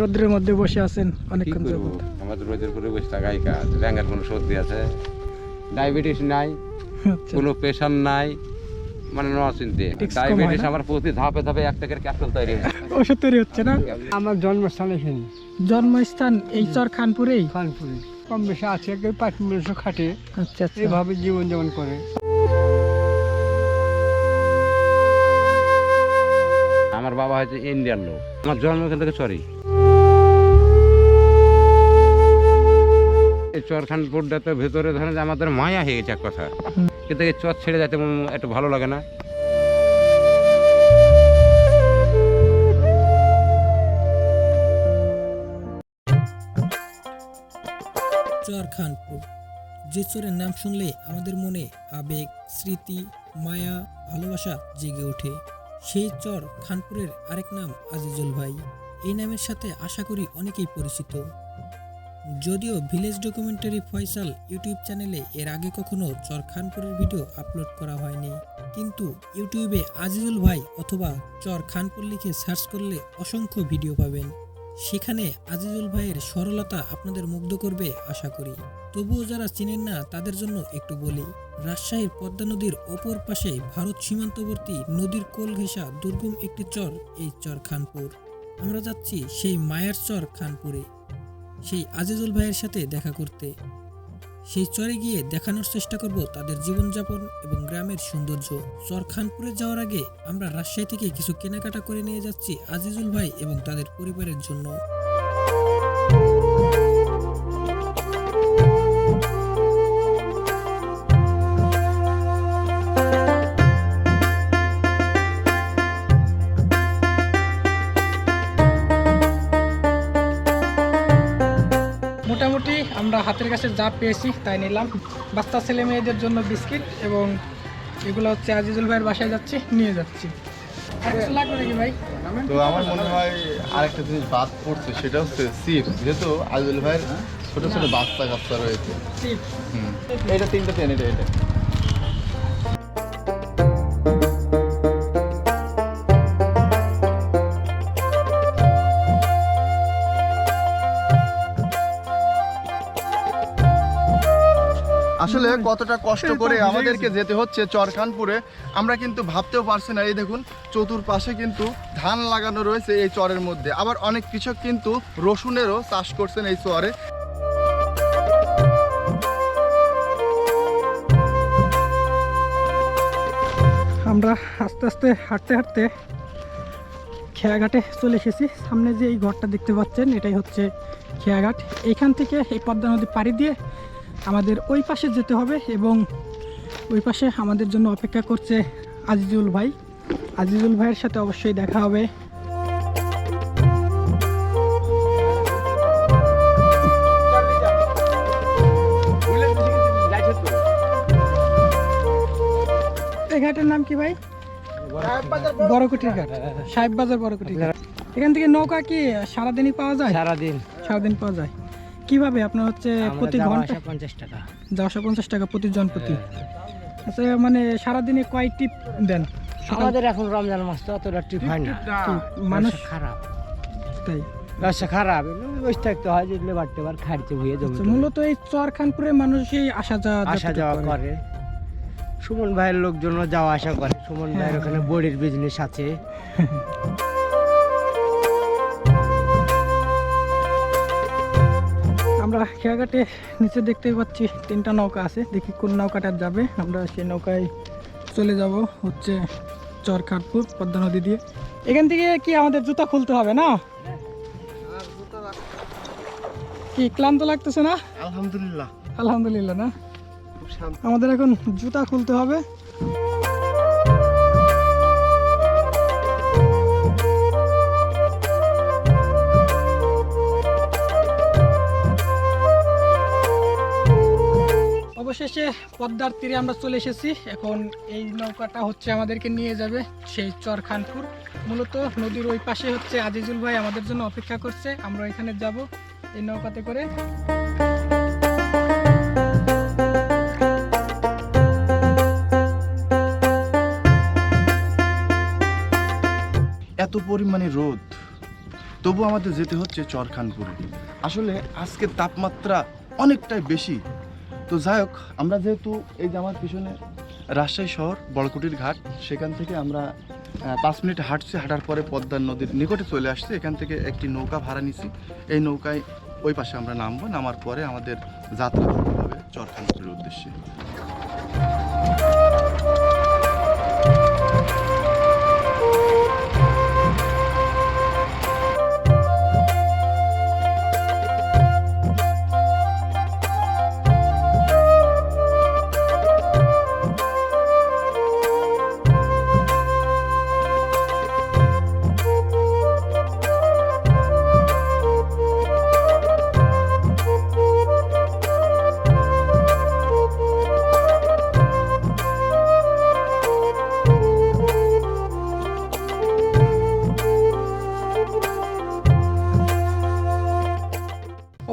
রোদ্রের মধ্যে বসে আছেন কি অনেকক্ষণ করব? যাবত আমাদের রোজের করে বসে থাকাই কাজ ব্যাঙের কোনো সর্দি আছে? ডায়াবেটিস নাই আচ্ছা। কোনো প্রেশার নাই মানে নচিন্তে। ডায়াবেটিস আমার প্রতি ধাপে ধাপে এক টাকার ক্যাপসুল তৈরি হয়েছে ওষুধ তৈরি হচ্ছে না? আমার জন্মস্থান এখানে। জন্মস্থান এই চর খানপুরেই? খানপুরে। কম বেশি আছে কেউ পাঁচ মিনিট খাটে। আচ্ছা আচ্ছা। এইভাবে জীবনযাপন করে। আমার বাবা হচ্ছে ইন্ডিয়ান লোক। আমার জন্ম এখান থেকে সরি। এই চরখানপুরটাতে ভেতরে ধরেন যে আমাদের মায়া হয়ে গেছে এক কথা। কিন্তু এই চর ছেড়ে উম একটু ভালো লাগে না। চর খানপুর যে চরের নাম শুনলে আমাদের মনে আবেগ, স্মৃতি, মায়া, ভালোবাসা জেগে ওঠে। সেই চর খানপুরের আরেক নাম আজিজুল ভাই। এই নামের সাথে আশা করি অনেকেই পরিচিত। যদিও ভিলেজ ডকুমেন্টারি ফয়সাল ইউটিউব চ্যানেলে এর আগে কখনো চর খানপুরের ভিডিও আপলোড করা হয়নি। কিন্তু ইউটিউবে আজিজুল ভাই অথবা চর খানপুর লিখে সার্চ করলে অসংখ্য ভিডিও পাবেন। সেখানে আজিজুল ভাইয়ের সরলতা আপনাদের মুগ্ধ করবে আশা করি। তবুও যারা চিনেন না, তাদের জন্য একটু বলি, রাজশাহীর পদ্মা নদীর অপর পাশে ভারত সীমান্তবর্তী নদীর কোল ঘেঁষা দুর্গম একটি চর, এই চর খানপুর। আমরা যাচ্ছি সেই মায়ার চর খানপুরে। সেই আজিজুল ভাইয়ের সাথে দেখা করতে। সেই চরে গিয়ে দেখানোর চেষ্টা করব তাদের জীবনযাপন এবং গ্রামের সৌন্দর্য। চর খানপুরে যাওয়ার আগে আমরা রাজশাহী থেকে কিছু কেনাকাটা করে নিয়ে যাচ্ছি আজিজুল ভাই এবং তাদের পরিবারের জন্য। হাতের কাছে যা পেয়েছি তাই নিলাম। বাচ্চা ছেলে মেয়েদের জন্য বিস্কিট এবং এগুলো হচ্ছে আজিজুল ভাইয়ের বাসায় যাচ্ছি নিয়ে যাচ্ছি। ভাই? তো আমার মনে হয় আরেকটা জিনিস বাদ পড়ছে সেটা হচ্ছে সিপ। যেহেতু আজিজুল ভাইয়ের ছোট ছোট বাচ্চা কাচ্চা রয়েছে এটা তিনটা এটা। আসলে কতটা কষ্ট করে আমাদেরকে যেতে হচ্ছে চরখানপুরে আমরা কিন্তু ভাবতেও পারছি না এই দেখুন চতুর্পাশে কিন্তু ধান লাগানো রয়েছে এই চরের মধ্যে। আবার অনেক কৃষক কিন্তু রসুনেরও চাষ করছেন এই চরে। আমরা আস্তে আস্তে হাঁটতে হাঁটতে খেয়াঘাটে চলে এসেছি। সামনে যে এই ঘরটা দেখতে পাচ্ছেন এটাই হচ্ছে খেয়াঘাট। এইখান থেকে এই পদ্মা নদী পাড়ি দিয়ে আমাদের ওই পাশে যেতে হবে এবং ওই পাশে আমাদের জন্য অপেক্ষা করছে আজিজুল ভাই। আজিজুল ভাইয়ের সাথে অবশ্যই দেখা হবে। এই ঘাটের নাম কি ভাই? বড়কুটির ঘাট। সাহেব বাজার বড়কুটির ঘাট। এখান থেকে নৌকা কি সারাদিনই পাওয়া যায়? সারাদিন। সারাদিন পাওয়া যায়। কীভাবে আপনার হচ্ছে প্রতি ঘণ্টা পঞ্চাশ টাকা। আসা পঞ্চাশ টাকা প্রতি। জন প্রতি আচ্ছা মানে সারাদিনে কয় টিপ দেন? আমাদের এখন রমজান মাস তো অতটা ট্রিপ হয় না। মানুষ খারাপ। তাই। ব্যবসা খারাপ। বসে থাকতে হয় যে লেবার টেবার খাইতে ভুয়ে জমি আচ্ছা, মূলত এই চরখানপুরে মানুষই আসা যাওয়া আসা যাওয়া করে। করে। সুমন ভাইয়ের লোকজন যাওয়া আসা করে। সুমন ভাইয়ের ওখানে বড়ির বিজনেস আছে। আমরা খেয়াঘাটে নিচে দেখতে পাচ্ছি তিনটা নৌকা আছে। দেখি কোন নৌকাটা যাবে। আমরা সেই নৌকায় চলে যাব হচ্ছে চরখাটপুর পদ্মা নদী দিয়ে। এখান থেকে কি আমাদের জুতা খুলতে হবে না? কি ক্লান্ত লাগতেছে না? আলহামদুলিল্লাহ। আলহামদুলিল্লাহ না? আমাদের এখন জুতা খুলতে হবে। অবশেষে পদ্মার তীরে আমরা চলে এসেছি। এখন এই নৌকাটা হচ্ছে আমাদেরকে নিয়ে যাবে সেই চরখানপুর। মূলত নদীর ওই পাশে হচ্ছে আজিজুল ভাই আমাদের জন্য অপেক্ষা করছে। আমরা এখানে যাব এই নৌকাতে করে। এত পরিমাণে রোদ, তবু আমাদের যেতে হচ্ছে চরখানপুরে। আসলে আজকের তাপমাত্রা অনেকটাই বেশি। তো যাই হোক, আমরা যেহেতু এই যে আমার পিছনে রাজশাহী শহর, বড়কুটির ঘাট, সেখান থেকে আমরা পাঁচ মিনিট হাঁটছি, হাঁটার পরে পদ্মার নদীর নিকটে চলে আসছি। এখান থেকে একটি নৌকা ভাড়া নিছি। এই নৌকায় ওই পাশে আমরা নামবো, নামার পরে আমাদের যাত্রা হবে চরখানপুরের উদ্দেশ্যে।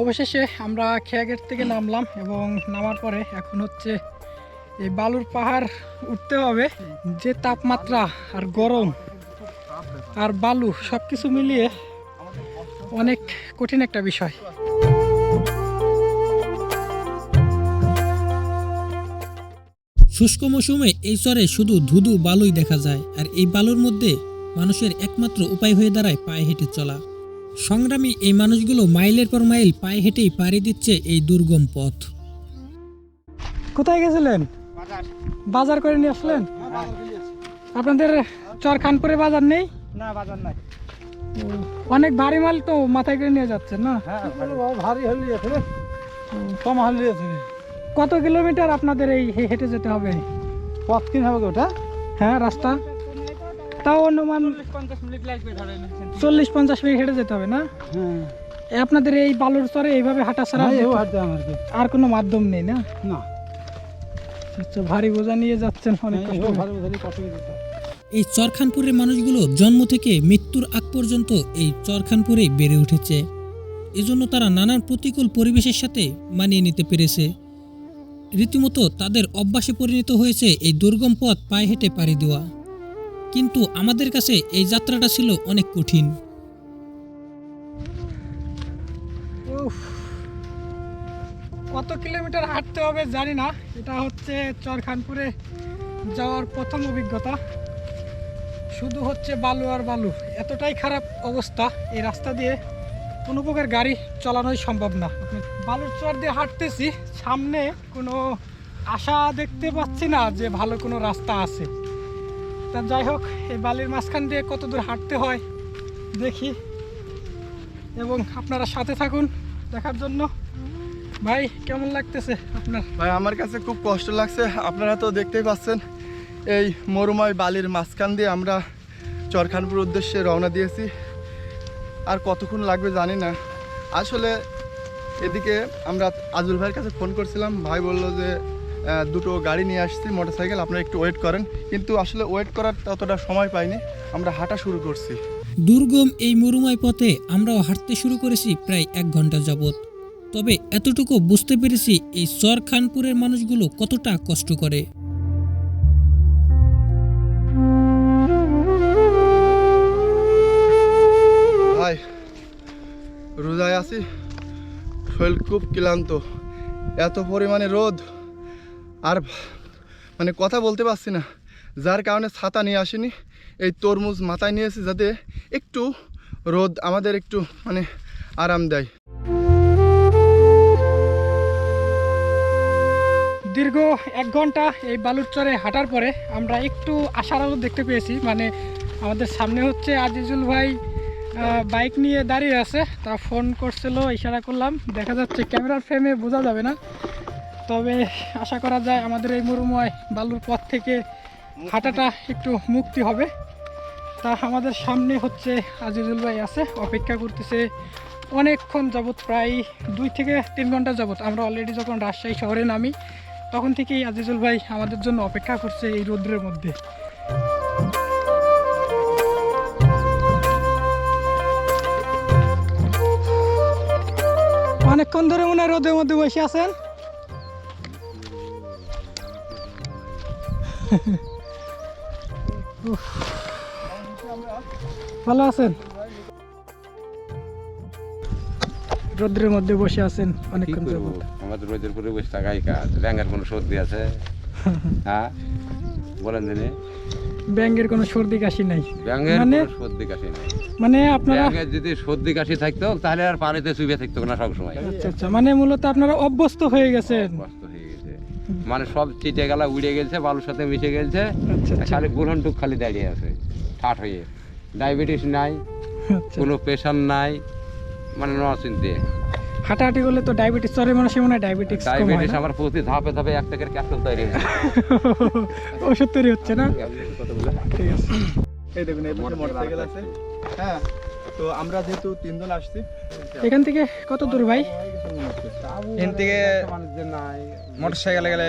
অবশেষে আমরা খেয়াঘাট থেকে নামলাম এবং নামার পরে এখন হচ্ছে এই বালুর পাহাড় উঠতে হবে। যে তাপমাত্রা আর গরম আর বালু সব কিছু মিলিয়ে অনেক কঠিন একটা বিষয়। শুষ্ক মৌসুমে এই চরে শুধু ধুধু বালুই দেখা যায়, আর এই বালুর মধ্যে মানুষের একমাত্র উপায় হয়ে দাঁড়ায় পায়ে হেঁটে চলা। সংগ্রামী এই মানুষগুলো মাইলের পর মাইল পায়ে হেঁটেই পাড়ি দিচ্ছে এই দুর্গম পথ। কোথায় গেছিলেন? বাজার। করে নিয়ে আসলেন? আপনাদের চর খানপুরে বাজার নেই? না বাজার নাই। অনেক ভারী মাল তো মাথায় করে নিয়ে যাচ্ছেন না? হ্যাঁ ভারী। হলি কম হলি কত কিলোমিটার আপনাদের এই হে- হেঁটে যেতে হবে? পথ কিন হবে ওটা? হ্যাঁ রাস্তা। তাও অনুমান চল্লিশ পঞ্চাশ মিনিট হেঁটে যেতে হবে না? হ্যাঁ। আপনাদের এই বালুর চরে এইভাবে হাঁটা ছাড়া আর কোনো মাধ্যম নেই না? না। আচ্ছা ভারী বোঝা নিয়ে যাচ্ছেন অনেক দিতে এই চরখানপুরের মানুষগুলো জন্ম থেকে মৃত্যুর আগ পর্যন্ত এই চরখানপুরে বেড়ে উঠেছে। এজন্য তারা নানান প্রতিকূল পরিবেশের সাথে মানিয়ে নিতে পেরেছে। রীতিমতো তাদের অভ্যাসে পরিণত হয়েছে এই দুর্গম পথ পায়ে হেঁটে পাড়ি দেওয়া। কিন্তু আমাদের কাছে এই যাত্রাটা ছিল অনেক কঠিন। কত কিলোমিটার হাঁটতে হবে জানি না। এটা হচ্ছে চরখানপুরে যাওয়ার প্রথম অভিজ্ঞতা। শুধু হচ্ছে বালু আর বালু, এতটাই খারাপ অবস্থা। এই রাস্তা দিয়ে কোনো প্রকার গাড়ি চালানোই সম্ভব না। বালুর চর দিয়ে হাঁটতেছি, সামনে কোনো আশা দেখতে পাচ্ছি না যে ভালো কোনো রাস্তা আছে। তা যাই হোক, এই বালির মাঝখান দিয়ে কত দূর হাঁটতে হয় দেখি। এবং আপনারা সাথে থাকুন দেখার জন্য। ভাই, কেমন লাগতেছে আপনার? ভাই, আমার কাছে খুব কষ্ট লাগছে। আপনারা তো দেখতেই পাচ্ছেন, এই মরুময় বালির মাঝখান দিয়ে আমরা চরখানপুর উদ্দেশ্যে রওনা দিয়েছি। আর কতক্ষণ লাগবে জানি না। আসলে এদিকে আমরা আজুল ভাইয়ের কাছে ফোন করছিলাম। ভাই বলল যে দুটো গাড়ি নিয়ে আসছি মোটরসাইকেল আপনারা একটু ওয়েট করেন। কিন্তু আসলে ওয়েট করার ততটা সময় পাইনি আমরা হাঁটা শুরু করছি। দুর্গম এই মরুময় পথে আমরাও হাঁটতে শুরু করেছি প্রায় এক ঘণ্টা যাবৎ। তবে এতটুকু বুঝতে পেরেছি এই চরখানপুরের মানুষগুলো কতটা কষ্ট করে। ভাই রোজায় আছি শরীর খুব ক্লান্ত। এত পরিমাণে রোদ আর মানে কথা বলতে পারছি না। যার কারণে ছাতা নিয়ে আসিনি, এই তরমুজ মাথায় নিয়েছি যাতে একটু রোদ আমাদের একটু মানে আরাম দেয়। দীর্ঘ এক ঘণ্টা এই বালুর চরে হাঁটার পরে আমরা একটু আশার আলো দেখতে পেয়েছি। মানে আমাদের সামনে হচ্ছে আজিজুল ভাই বাইক নিয়ে দাঁড়িয়ে আছে। তা ফোন করছিল, ইশারা করলাম, দেখা যাচ্ছে ক্যামেরার ফ্রেমে বোঝা যাবে না। তবে আশা করা যায় আমাদের এই মরুময় বালুর পথ থেকে হাঁটাটা একটু মুক্তি হবে। তা আমাদের সামনে হচ্ছে আজিজুল ভাই আছে অপেক্ষা করতেছে অনেকক্ষণ যাবৎ প্রায় দুই থেকে তিন ঘণ্টা যাবৎ। আমরা অলরেডি যখন রাজশাহী শহরে নামি তখন থেকেই আজিজুল ভাই আমাদের জন্য অপেক্ষা করছে এই রোদ্রের মধ্যে। অনেকক্ষণ ধরে মনে হয় রোদের মধ্যে বসে আছেন। ভালো আছেন? রোদ্রের মধ্যে বসে আছেন অনেকক্ষণ আমাদের রোদের পরে বসে থাকাই কাজ। ব্যাঙের কোনো সর্দি আছে? হ্যাঁ? বলেন দিনে। ব্যাঙ্গের কোনো সর্দি কাশি নাই? ব্যাঙের মানে? সর্দি কাশি নেই। মানে আপনারা ব্যাঙের যদি সর্দি কাশি থাকতো তাহলে আর পানিতে চুবে থাকতো না সব সময় আচ্ছা আচ্ছা। মানে মূলত আপনারা অভ্যস্ত হয়ে গেছেন। গেছে মানে সব চিটে গেলা উড়ে গেছে বালুর সাথে মিশে গেছে। আচ্ছা আচ্ছা। খালি গুলহনটুক খালি দাঁড়িয়ে আছে ঠাট হয়ে। ডায়াবেটিস নাই আচ্ছা। কোনো প্রেশার নাই মানে ন হাঁটাহাঁটি করলে তো ডায়াবেটিস চরে মানুষের মনে হয় ডায়াবেটিস কম ডায়াবেটিস আমার প্রতি ধাপে ধাপে এক টাকার ক্যাপসুল তৈরি হয়েছে। ওষুধ তৈরি হচ্ছে না? ঠিক আছে এই দেখুন এই মোটরসাইকেল আছে। হ্যাঁ তো আমরা যেহেতু তিনজন আসছি। এখান থেকে কত দূর ভাই? এখান থেকে মোটরসাইকেলে গেলে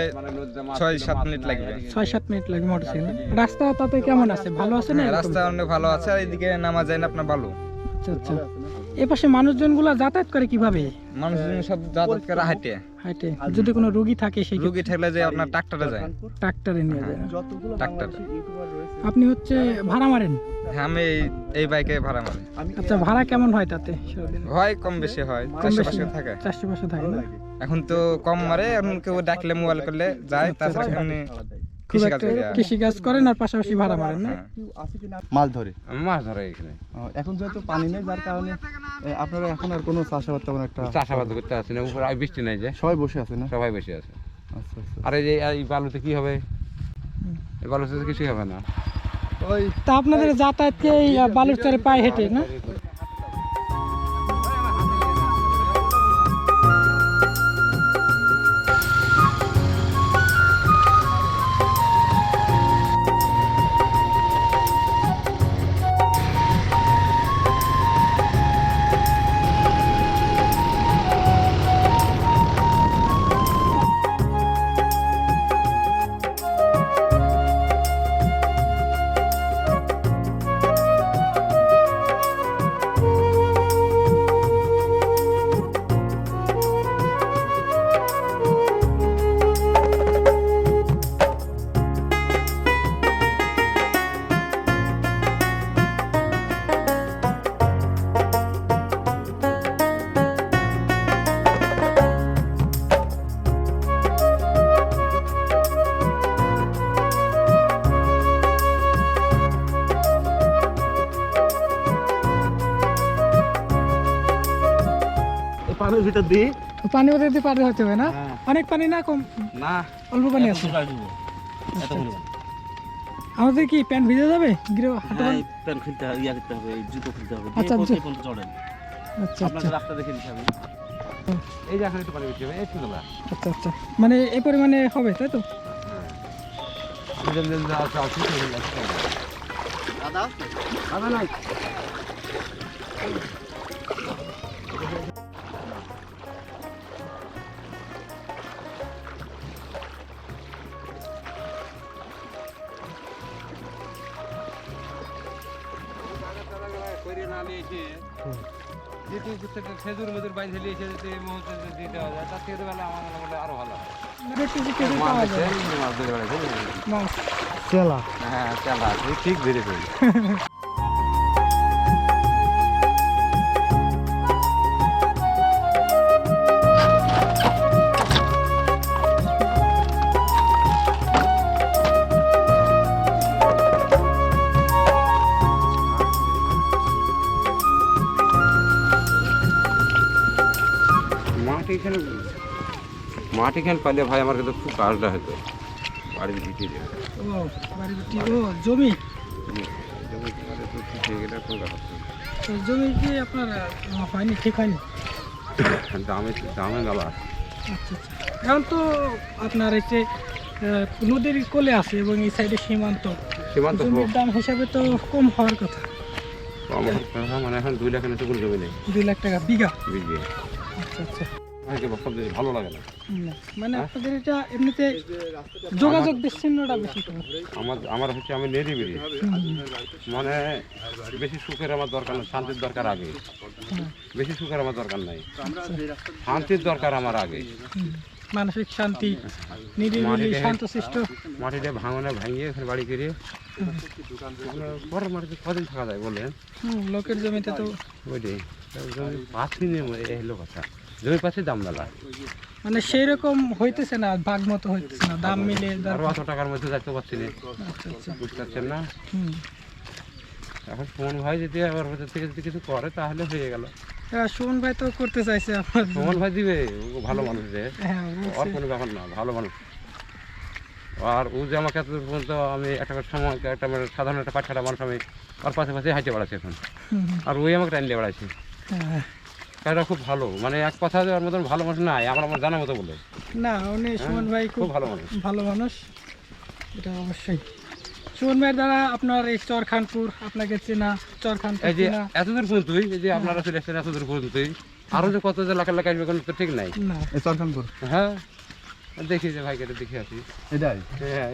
ছয় সাত মিনিট লাগবে। ছয় সাত মিনিট লাগে মোটরসাইকেল। রাস্তা তাতে কেমন আছে? ভালো আছে না হ্যাঁ, রাস্তা অনেক ভালো আছে আর এদিকে নামা যায় না আপনার ভালো আচ্ছা আচ্ছা। এ পাশে মানুষজনগুলা যাতায়াত করে কীভাবে? মানুষজন সব যাতায়াত করে হাঁটে। হাইটে যদি কোনো রোগী থাকে সেই রুগী থাকলে যে আপনার ট্রাক্টরে যায়। ট্রাক্টরে নিয়ে যায়। যতগুলো ডাক্তার। বাংলাদেশি ইউটিউবার রয়েছে আপনি হচ্ছে ভাড়া মারেন? হ্যাঁ আমি এই- বাইকে ভাড়া মারি। আচ্ছা ভাড়া কেমন হয় তাতে? হয় কম বেশি হয় চারশো পাঁচশো থাকে। চারশো পাঁচশো থাকে না? এখন তো কম মারে এখন কেউ ডাকলে মোবাইল করলে যায় তাছাড়া এমনি খুব কৃষিকাজ একটা কৃষিকাজ করেন আর পাশাপাশি ভাড়া মারেন না? হ্যাঁ। মাছ ধরে? মাছ ধরে এখানে। এখন যেহেতু পানি নেই যার কারণে আপনারা এখন আর কোনো চাষাবাদ তেমন একটা চাষাবাদ করতে না উপরে বৃষ্টি নাই যে। সবাই বসে আছে না? সবাই বেশি আছে। আচ্ছা আচ্ছা। আর এই যে এই বালুতে কি হবে? এই বালুতে হবে না। ওই তা আপনাদের যাতায়াতকে এই বালুর চরে পায়ে হেঁটে না? পানির ভিতর দিয়ে পানি ওদের দিয়ে পার হতে হবে না? অনেক পানি না কম? না অল্প পানি আছে? আচ্ছা, আচ্ছা। আমাদের কি প্যান্ট ভিজে যাবে? গিরে হাঁটা হ্যাঁ প্যান খুলতে হবে ইয়া করতে হবে জুতো খুলতে হবে। আচ্ছা, আচ্ছা। আচ্ছা আপনাকে আচ্ছা। রাস্তা দেখে দিতে হবে। এই যে এখন একটু পানি বেশি হবে একটু আচ্ছা আচ্ছা। মানে এই পরিমাণে হবে তাই তো? দাদা নাই। খেজুর মেজুর বাইন ঢেলে এসে যদি এই মুহূর্তে যদি দিতে হয় তার থেকে তো আমার মনে হয় আরও ভালো হয়। একটু যে কেটে মাছ পাওয়া আছে এখানে মাঠ এখানে পাইলে ভাই আমার কিন্তু খুব কাজটা হতো বাড়ির ভিতরে ও বাড়ি বিটি ও জমি? জমি মানে তো ঠিক হয়ে গেলে কোনো ব্যাপার তো জমি কি আপনার হয়নি ঠিক হয়নি? দামে দামে আচ্ছা আচ্ছা। এখন তো আপনার এই যে নদীর কোলে আছে এবং এই সাইডে সীমান্ত। সীমান্ত জমির দাম হিসাবে তো কম হওয়ার কথা। কম মানে এখন দুই কোনো জমি নেই। দুই লাখ টাকা বিঘা। বিঘে। আচ্ছা আচ্ছা। সব জিনিস ভালো লাগে না? না, মানে আপনাদের এটা এমনিতে যোগাযোগ বিচ্ছিন্নটা বেশি আমার আমার হচ্ছে আমি নিরিবিলি মানে বেশি সুখের আমার দরকার নেই শান্তির দরকার আগে। বেশি সুখের আমার দরকার নাই। শান্তির দরকার আমার আগে। মানসিক শান্তি নিরিবিলি শান্তশিষ্ট। মাটিটা ভাঙনে ভাঙিয়ে এখানে বাড়ি করে পরে মাটিতে কদিন থাকা যায় বলেন? লোকের জমিতে তো ওইটাই। জমি না এই হলো কথা। জমি পাচ্ছি দাম মেলা মানে সেই রকম হইতেছে না ভাগ মতো হইতেছে না দাম মিলে আরও দরকার। অত টাকার মধ্যে যাইতে পারছি না। আচ্ছা আচ্ছা। বুঝতে পারছেন না এখন সুমন ভাই যদি আবার ওদের থেকে যদি কিছু করে তাহলে হয়ে গেল। এবার সুমন ভাই তো করতে চাইছে আপনার সুমন ভাই দিবে ভালো মানুষ রে। হ্যাঁ ওর বলছে। কোনো ব্যাপার না ভালো মানুষ। আর ও যে আমাকে এতদূর পর্যন্ত আমি একটা সময় একটা মানে সাধারণ একটা পাঠাটা মানুষ আমি ওর পাশে পাশে হাইটে বেড়াচ্ছি এখন। আর ওই আমাকে টাইনলে বেড়াচ্ছে হ্যাঁ। এটা খুব ভালো। মানে এক কথা ওর মতন ভালো মানুষ নাই আমার আমার জানা মতো বলে। না উনি সুমন ভাই খুব ভালো মানুষ। ভালো মানুষ। এটা অবশ্যই। সুমন ভাইয়ের দ্বারা আপনার এই চরখানপুর আপনাকে চেনা চরখানপুর এই যে এতদূর পর্যন্তই এই যে আপনারা চলে এসেছেন এতদূর পর্যন্তই আরও যে কত যে লাখ লাখ আসবে কোনো তো ঠিক নাই। না। এই চরখানপুর? হ্যাঁ। দেখি যে ভাইকে দেখে আসি। এটাই। হ্যাঁ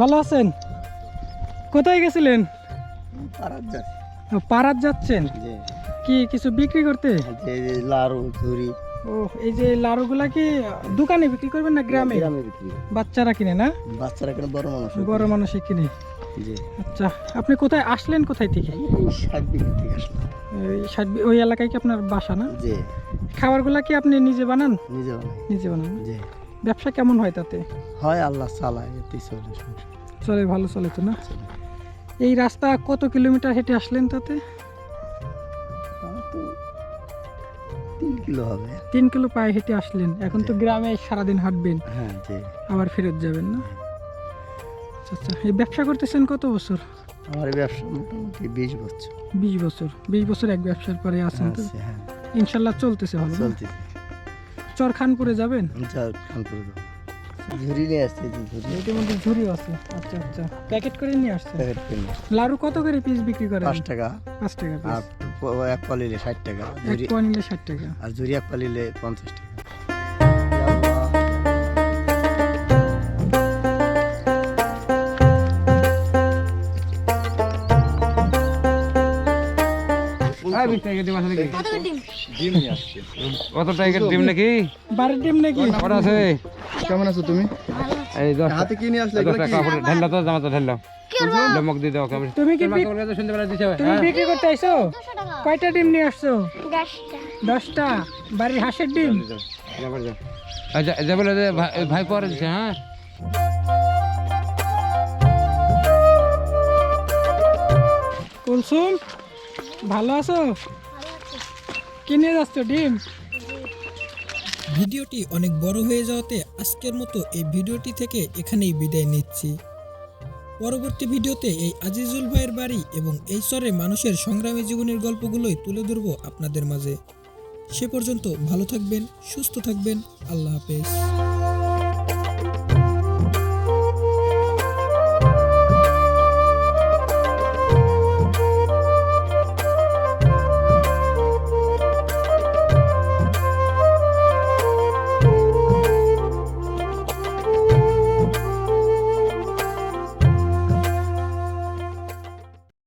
ভালো আছেন? কোথায় গেছিলেন? পারাত পাড়াত যাচ্ছেন? কি কিছু বিক্রি করতে? লাড়ু ও এই যে লাড়ুগুলা কি দোকানে বিক্রি করবেন না গ্রামে। বাচ্চারা কিনে না? বাচ্চারা কেন বড় মানুষ বড় মানুষে কিনে। আচ্ছা আপনি কোথায় আসলেন কোথায় থেকে? ওই এলাকায় কি আপনার বাসা না? খাবারগুলা কি আপনি নিজে বানান? নিজে বানাই। নিজে বানান। ব্যবসা কেমন হয় তাতে? হয় আল্লাহ চালায় এতেই চলে চলে ভালো চলে তো না? এই রাস্তা কত কিলোমিটার হেঁটে আসলেন তাতে? তিন কিলো হবে। তিন কিলো পায়ে হেঁটে আসলেন। এখন তো গ্রামে সারাদিন হাঁটবেন। হ্যাঁ আবার ফেরত যাবেন না? আচ্ছা আচ্ছা এই ব্যবসা করতেছেন কত বছর? আমার ব্যবসা মোটামুটি বিশ বছর। বিশ বছর। বিশ বছর এক ব্যবসার পরে আছেন তো? হ্যাঁ। ইনশাল্লাহ চলতেছে ভালো না? চলতেছে চরখানপুরে যাবেন? খানপুরে যাবেন ঝুড়ি নিয়ে আসছে ঝুড়ি। এটার মধ্যে ঝুড়িও আছে। আচ্ছা আচ্ছা। প্যাকেট করে নিয়ে আসছে প্যাকেট করে লাড়ু কত করে পিস বিক্রি করে পাঁচ টাকা। পাঁচ টাকা আর এক পালিলে ষাট টাকা। এক ঝুড়ি নিলে ষাট টাকা। আর ঝুড়ি এক পালিলে পঞ্চাশ টাকা। কত টাকার ডিম নাকি? বাড়ির ডিম নাকি? কটা আছে? কেমন আছো তুমি? এই দশ হাতে কি নিয়ে আসলে দশ টাকা কাপড়। ঢেললো তো জামাতে ঢেললো লমক দিয়ে দাও কেমন তুমি কি বিক- শুনতে তুমি বিক্রি করতে আইছো? কয়টা ডিম নিয়ে আসছো? দশটা। দশটা? বাড়ির হাঁসের ডিম? আচ্ছা যে ভাই- ভাই পরে দিছে হ্যাঁ। কুলসুম? ভালো আছো? কি নিয়ে যাচ্ছ, ডিম? ভিডিওটি অনেক বড় হয়ে যাওয়াতে আজকের মতো এই ভিডিওটি থেকে এখানেই বিদায় নিচ্ছি। পরবর্তী ভিডিওতে এই আজিজুল ভাইয়ের বাড়ি এবং এই স্তরে মানুষের সংগ্রামী জীবনের গল্পগুলোই তুলে ধরবো আপনাদের মাঝে। সে পর্যন্ত ভালো থাকবেন, সুস্থ থাকবেন, আল্লাহ হাফেজ।